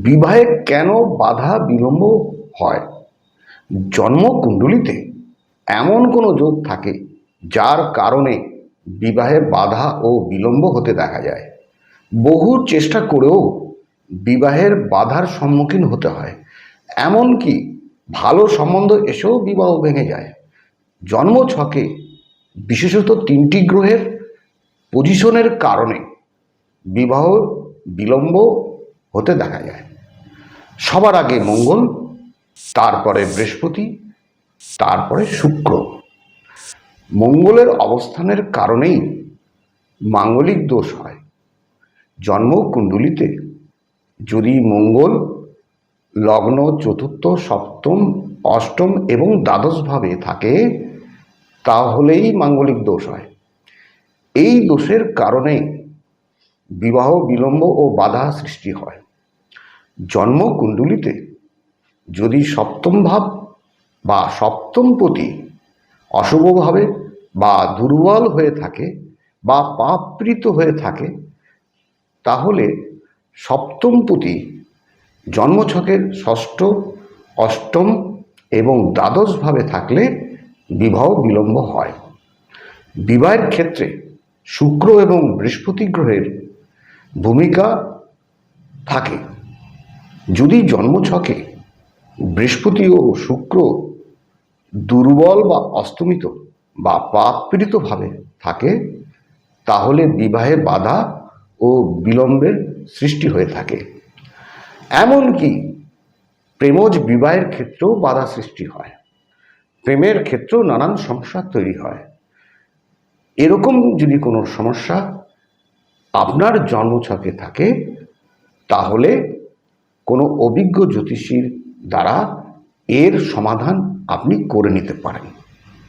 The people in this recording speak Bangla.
বিবাহে কেন বাধা বিলম্ব হয়? জন্মকুণ্ডলিতে এমন কোনো যোগ থাকে যার কারণে বিবাহে বাধা ও বিলম্ব হতে দেখা যায়। বহু চেষ্টা করেও বিবাহের বাধার সম্মুখীন হতে হয়। এমনকি ভালো সম্বন্ধ এসেও বিবাহ ভেঙে যায়। জন্ম ছকে বিশেষত তিনটি গ্রহের পজিশনের কারণে বিবাহ বিলম্ব হতে দেখা যায়। সবার আগে মঙ্গল, তারপরে বৃহস্পতি, তারপরে শুক্র। মঙ্গলের অবস্থানের কারণেই মাঙ্গলিক দোষ হয়। জন্মকুণ্ডলিতে যদি মঙ্গল, লগ্ন, চতুর্থ, সপ্তম, অষ্টম এবং দ্বাদশভাবে থাকে, তাহলেই মাঙ্গলিক দোষ হয়। এই দোষের কারণে বিবাহ, বিলম্ব ও বাধা সৃষ্টি হয়। জন্মকুণ্ডলিতে যদি সপ্তম ভাব বা সপ্তমপতি অশুভভাবে বা দুর্বল হয়ে থাকে বা পাপৃত হয়ে থাকে, তাহলে সপ্তমপতি জন্মছকের ষষ্ঠ, অষ্টম এবং দ্বাদশভাবে থাকলে বিবাহ, বিলম্ব হয়। বিবাহের ক্ষেত্রে শুক্র এবং বৃহস্পতি গ্রহের ভূমিকা থাকে। যদি জন্মছকে বৃহস্পতি ও শুক্র দুর্বল বা অস্তমিত বা পাপপীড়িতভাবে থাকে, তাহলে বিবাহে বাধা ও বিলম্বের সৃষ্টি হয়ে থাকে। এমনকি প্রেমজ বিবাহের ক্ষেত্রেও বাধা সৃষ্টি হয়। প্রেমের ক্ষেত্রেও নানান সমস্যা তৈরি হয়। এরকম যদি কোনো সমস্যা আপনার জন্মছকে থাকে তাহলে কোনো অভিজ্ঞ জ্যোতিষীর দ্বারা এর সমাধান আপনি করে নিতে পারেন।